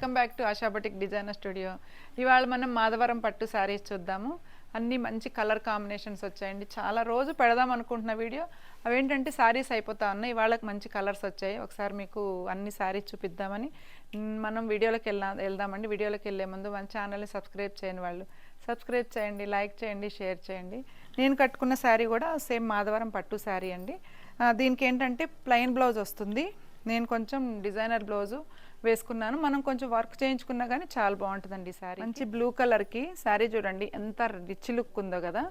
Welcome back to Asha boutique designer studio. ఇవాళ మనం మాధవరం పట్టు శారీస్ చూద్దాము. అన్ని మంచి కలర్ కాంబినేషన్స్ వచ్చాయండి. చాలా రోజు పెడదాం అనుకుంటున్న వీడియో. అవేంటంటే శారీస్ అయిపోతా ఉన్నాయి. ఇవాళకి మంచి కలర్స్ వచ్చాయి. ఒకసారి మీకు అన్ని శారీస్ చూపిద్దామని మనం వీడియోలోకి వెళ్దాం వెళ్దామండి. వీడియోలోకి వెళ్ళే ముందు మన ఛానల్ని సబ్స్క్రైబ్ చేయని వాళ్ళు సబ్స్క్రైబ్ చేయండి లైక్ చేయండి షేర్ చేయండి. నేను కట్టుకున్న శారీ కూడా సేమ్ మాధవరం పట్టు శారీ అండి. దీనికి ఏంటంటే ప్లెయిన్ బ్లౌజ్ వస్తుంది. నేను కొంచెం డిజైనర్ బ్లౌజు వేసుకున్నాను. మనం కొంచెం వర్క్ చేయించుకున్నా కానీ చాలా బాగుంటుందండి శారీ మంచి బ్లూ కలర్కి శారీ చూడండి ఎంత రిచ్ లుక్ ఉందో కదా.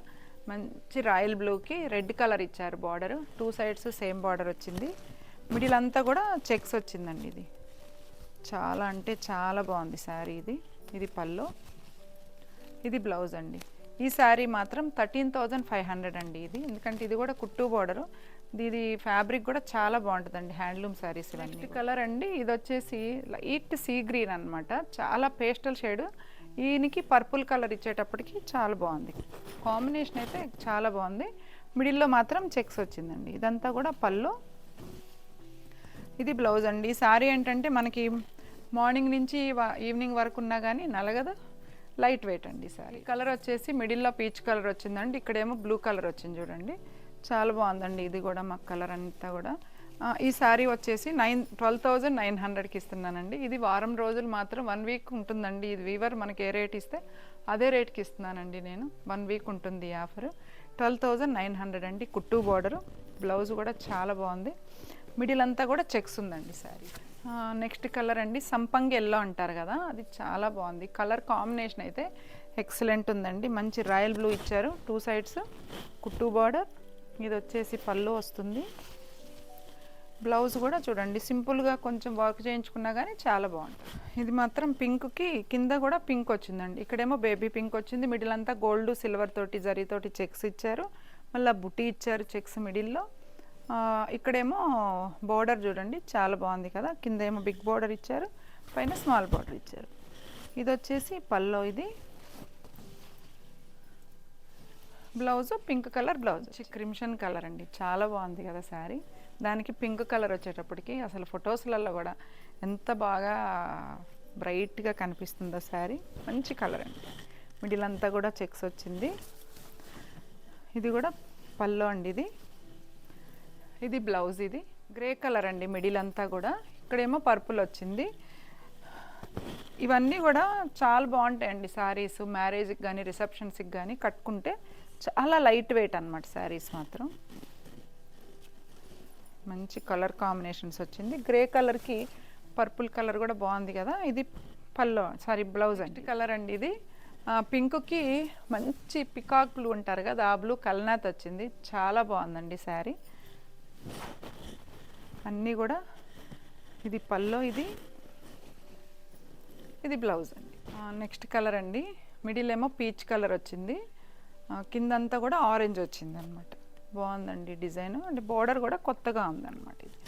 మంచి రాయల్ బ్లూకి రెడ్ కలర్ ఇచ్చారు border. Two sides same border వచ్చింది. మిడిల్ అంతా కూడా చెక్స్ వచ్చిందండి ఇది. చాలా అంటే చాలా బాగుంది శారీ ఇది. ఇది పల్లో ఇది బ్లౌజ్ అండి. ఈ శారీ మాత్రం థర్టీన్ థౌజండ్ ఫైవ్ హండ్రెడ్ అండి ఇది. ఎందుకంటే ఇది కూడా కుట్టు బార్డరు. ఇది ఫ్యాబ్రిక్ కూడా చాలా బాగుంటుందండి హ్యాండ్లూమ్ శారీస్ ఇవన్నీ కలర్ అండి ఇది వచ్చేసి లైట్ సీ గ్రీన్ అన్నమాట. చాలా పేస్టల్ షేడ్. ఈయనకి పర్పుల్ కలర్ ఇచ్చేటప్పటికి చాలా బాగుంది. కాంబినేషన్ అయితే చాలా బాగుంది. మిడిల్లో మాత్రం చెక్స్ వచ్చిందండి. ఇదంతా కూడా పళ్ళు. ఇది బ్లౌజ్ అండి. ఈ శారీ ఏంటంటే మనకి మార్నింగ్ నుంచి ఈవినింగ్ వరకు ఉన్నా కానీ నలగదు. లైట్ వెయిట్ అండి సారీ. కలర్ వచ్చేసి మిడిల్లో పీచ్ కలర్ వచ్చిందండి. ఇక్కడేమో బ్లూ కలర్ వచ్చింది చూడండి. చాలా బాగుందండి ఇది కూడా మా కలర్ అంతా కూడా. ఈ శారీ వచ్చేసి నైన్ ట్వెల్వ్ థౌజండ్ నైన్ హండ్రెడ్కి ఇస్తున్నానండి. ఇది వారం రోజులు మాత్రం వన్ వీక్ ఉంటుందండి. ఇది వీవర్ మనకి ఏ రేట్ ఇస్తే అదే రేట్కి ఇస్తున్నానండి నేను. వన్ వీక్ ఉంటుంది ఈ offer. Twelve thousand nine hundred అండి. కుట్టు బార్డరు బ్లౌజ్ కూడా చాలా బాగుంది. మిడిల్ అంతా కూడా చెక్స్ ఉందండి శారీ నెక్స్ట్ కలర్ అండి సంపంగి ఎల్లో అంటారు కదా అది చాలా బాగుంది. కలర్ కాంబినేషన్ అయితే ఎక్సలెంట్ ఉందండి. మంచి రాయల్ బ్లూ ఇచ్చారు. టూ సైడ్స్ కుట్టు బార్డర్ ఇది వచ్చేసి పళ్ళు వస్తుంది. బ్లౌజ్ కూడా చూడండి సింపుల్గా కొంచెం వర్క్ చేయించుకున్నా కానీ చాలా బాగుంటుంది. ఇది మాత్రం పింక్కి కింద కూడా పింక్ వచ్చిందండి. ఇక్కడేమో బేబీ పింక్ వచ్చింది. మిడిల్ అంతా గోల్డ్ సిల్వర్ తోటి జరీతోటి చెక్స్ ఇచ్చారు. మళ్ళీ బుట్టి ఇచ్చారు చెక్స్ మిడిల్లో. ఇక్కడేమో బోర్డర్ చూడండి చాలా బాగుంది కదా. కింద ఏమో బిగ్ బోర్డర్ ఇచ్చారు పైన స్మాల్ బోర్డర్ ఇచ్చారు. ఇది వచ్చేసి పల్లో ఇది. Blouse pink colour blouse. Crimson colour అండి. చాలా బాగుంది కదా శారీ. దానికి పింక్ కలర్ వచ్చేటప్పటికి అసలు ఫొటోస్లలో కూడా ఎంత బాగా బ్రైట్గా కనిపిస్తుందో శారీ. మంచి కలర్ అండి. మిడిల్ అంతా కూడా చెక్స్ వచ్చింది. ఇది కూడా పల్లో అండి ఇది. ఇది బ్లౌజ్ ఇది. గ్రే కలర్ అండి మిడిల్ అంతా కూడా. ఇక్కడేమో పర్పుల్ వచ్చింది. ఇవన్నీ కూడా చాలా బాగుంటాయండి శారీస్ మ్యారేజ్కి కానీ రిసెప్షన్స్కి కానీ కట్టుకుంటే చాలా లైట్ వెయిట్ అనమాట శారీస్ మాత్రం. మంచి కలర్ కాంబినేషన్స్ వచ్చింది. గ్రే కలర్కి పర్పుల్ కలర్ కూడా బాగుంది కదా. ఇది పల్లో సారీ బ్లౌజ్ అండి. కలర్ అండి ఇది. పింక్కి మంచి పికాక్లు ఉంటారు కదా ఆ బ్లూ కల్నాథ్ వచ్చింది. చాలా బాగుందండి శారీ అన్నీ కూడా ఇది పల్లో ఇది ఇది బ్లౌజ్ అండి. నెక్స్ట్ కలర్ అండి. మిడిల్ ఏమో పీచ్ కలర్ వచ్చింది. కిందంతా కూడా ఆరెంజ్ వచ్చింది అనమాట బాగుందండి డిజైన్. అంటే బోర్డర్ కూడా కొత్తగా ఉందన్నమాట ఇది.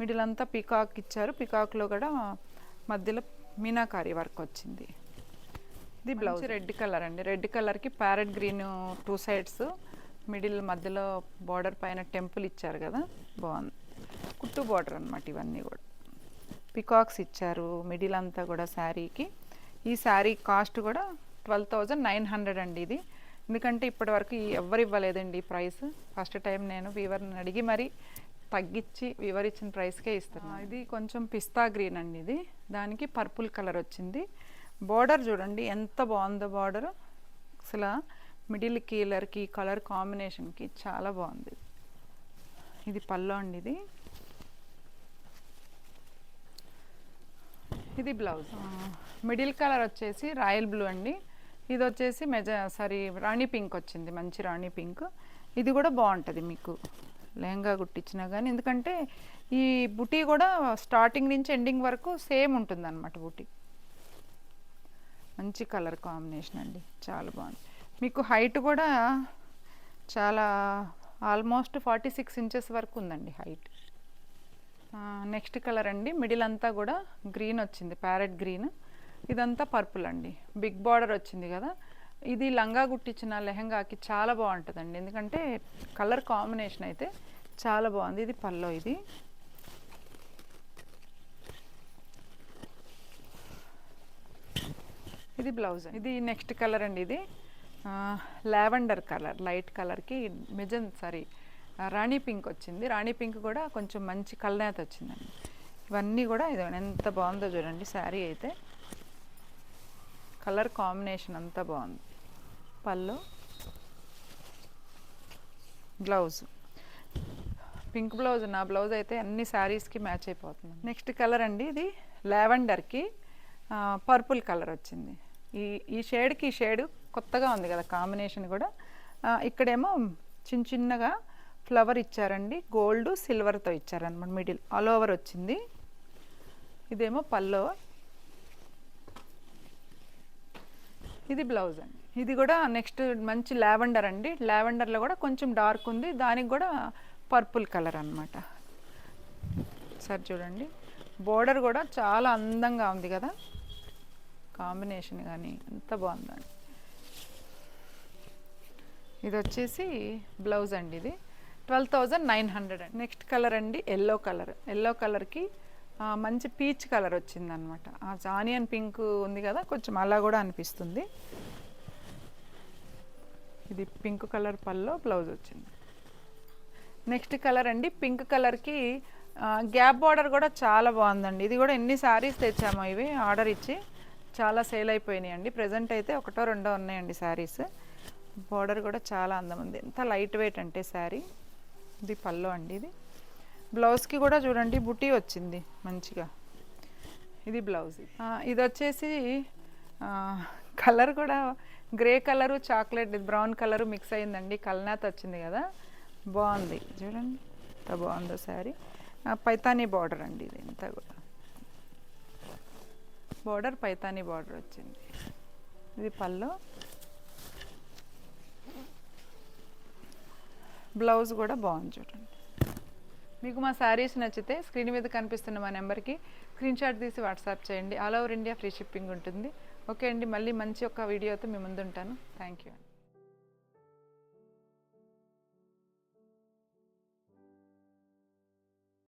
మిడిల్ అంతా పికాక్ ఇచ్చారు. పికాక్లో కూడా మధ్యలో మీనాకారి వర్క్ వచ్చింది. ఇది బ్లౌజ్. రెడ్ కలర్ అండి. రెడ్ కలర్కి parrot green two sides. Middle మధ్యలో బార్డర్ పైన టెంపుల్ ఇచ్చారు కదా? బాగుంది. కుట్టు బార్డర్ అనమాట ఇవన్నీ కూడా. పికాక్స్ ఇచ్చారు మిడిల్ అంతా కూడా శారీకి. ఈ శారీ కాస్ట్ కూడా ట్వెల్వ్ థౌజండ్ నైన్ హండ్రెడ్ అండి ఇది. ఎందుకంటే ఇప్పటివరకు ఎవరు ఎవ్వరు ఇవ్వలేదండి ఈ ప్రైస్. ఫస్ట్ టైం నేను వీవర్ని అడిగి మరి తగ్గించి వివరించిన ప్రైస్కే ఇస్తున్నాను ఇది కొంచెం పిస్తా గ్రీన్ అండి ఇది. దానికి పర్పుల్ కలర్ వచ్చింది. బార్డర్ చూడండి ఎంత బాగుందో బార్డర్. అసలు మిడిల్ కీలర్కి కలర్ కాంబినేషన్కి చాలా బాగుంది. ఇది పల్లో అండి ఇది. ఇది బ్లౌజ్. మిడిల్ కలర్ వచ్చేసి రాయల్ బ్లూ అండి. ఇది వచ్చేసి మెజ సారీ రాణి పింక్ వచ్చింది మంచి రాణి పింక్. ఇది కూడా బాగుంటుంది మీకు. లెహంగా కుట్టించినా కానీ ఎందుకంటే ఈ బుటీ కూడా స్టార్టింగ్ నుంచి ఎండింగ్ వరకు సేమ్ ఉంటుంది అనమాట బుటీ. మంచి కలర్ కాంబినేషన్ అండి. చాలా బాగుంది. మీకు హైట్ కూడా చాలా ఆల్మోస్ట్ ఫార్టీ సిక్స్ ఇంచెస్ వరకు ఉందండి హైట్. నెక్స్ట్ కలర్ అండి. మిడిల్ అంతా కూడా గ్రీన్ వచ్చింది ప్యారెట్ గ్రీన్. ఇదంతా పర్పుల్ అండి. బిగ్ బార్డర్ వచ్చింది కదా. ఇది లంగా గుట్టించిన లెహంగాకి చాలా బాగుంటుందండి. ఎందుకంటే కలర్ కాంబినేషన్ అయితే చాలా బాగుంది. ఇది పల్లో ఇది. ఇది బ్లౌజ్. ఇది నెక్స్ట్ కలర్ అండి ఇది. లావెండర్ కలర్ లైట్ కలర్కి మిజన్ సారీ రాణి పింక్ వచ్చింది. రాణి పింక్ కూడా కొంచెం మంచి కలనేత వచ్చిందండి. ఇవన్నీ కూడా ఇది ఎంత బాగుందో చూడండి శారీ అయితే. కలర్ కాంబినేషన్ అంతా బాగుంది. పళ్ళు బ్లౌజ్. పింక్ బ్లౌజ్ నా బ్లౌజ్ అయితే అన్ని శారీస్కి మ్యాచ్ అయిపోతుంది. నెక్స్ట్ కలర్ అండి ఇది లావెండర్కి పర్పుల్ కలర్ వచ్చింది. ఈ ఈ షేడ్కి ఈ షేడ్ కొత్తగా ఉంది కదా కాంబినేషన్ కూడా. ఇక్కడేమో చిన్న చిన్నగా ఫ్లవర్ ఇచ్చారండి. గోల్డ్ సిల్వర్తో ఇచ్చారనమాట మిడిల్. ఆల్ ఓవర్ వచ్చింది. ఇదేమో పల్లో ఇది బ్లౌజ్ అండి. ఇది కూడా నెక్స్ట్ మంచి లావెండర్ అండి. లావెండర్లో కూడా కొంచెం డార్క్ ఉంది. దానికి కూడా పర్పుల్ కలర్ అనమాట సరే చూడండి. బోర్డర్ కూడా చాలా అందంగా ఉంది కదా. కాంబినేషన్ కానీ ఎంత బాగుందండి. ఇది వచ్చేసి బ్లౌజ్ అండి ఇది. ట్వెల్వ్ థౌజండ్ నైన్ హండ్రెడ్ అండి. నెక్స్ట్ కలర్ అండి ఎల్లో కలర్. ఎల్లో కలర్కి మంచి పీచ్ కలర్ వచ్చింది అనమాట ఆనియన్ పింక్ ఉంది కదా కొంచెం అలా కూడా అనిపిస్తుంది. ఇది పింక్ కలర్ పల్లో బ్లౌజ్ వచ్చింది. నెక్స్ట్ కలర్ అండి పింక్ కలర్కి గ్యాప్ బార్డర్ కూడా చాలా బాగుందండి. ఇది కూడా ఎన్ని శారీస్ తెచ్చాము ఇవి ఆర్డర్ ఇచ్చి చాలా సేల్ అయిపోయినాయి అండి ప్రజెంట్ అయితే ఒకటో రెండో ఉన్నాయండి శారీస్ బార్డర్ కూడా చాలా అందం ఉంది ఎంత లైట్ వెయిట్ అంటే శారీ. ఇది పల్లో అండి ఇది. బ్లౌజ్కి కూడా చూడండి బుటీ వచ్చింది మంచిగా. ఇది బ్లౌజ్. ఇది వచ్చేసి కలర్ కూడా grey colour chocolate brown colour mix అయిందండి. కల్నాథ్ వచ్చింది కదా. బాగుంది. చూడండి ఎంత బాగుందో శారీ. పైతానీ బార్డర్ అండి ఇది ఇంత కూడా. బార్డర్ పైతానీ బార్డర్ వచ్చింది. ఇది పళ్ళు. బ్లౌజ్ కూడా బాగుంది చూడండి. మీకు మా శారీస్ నచ్చితే స్క్రీన్ మీద కనిపిస్తున్న మా నెంబర్కి స్క్రీన్ షాట్ తీసి వాట్సాప్ చేయండి. All over India free shipping ఉంటుంది. ఓకే అండి మళ్ళీ మంచి ఒక వీడియోతో మీ ముందు ఉంటాను థ్యాంక్ యూ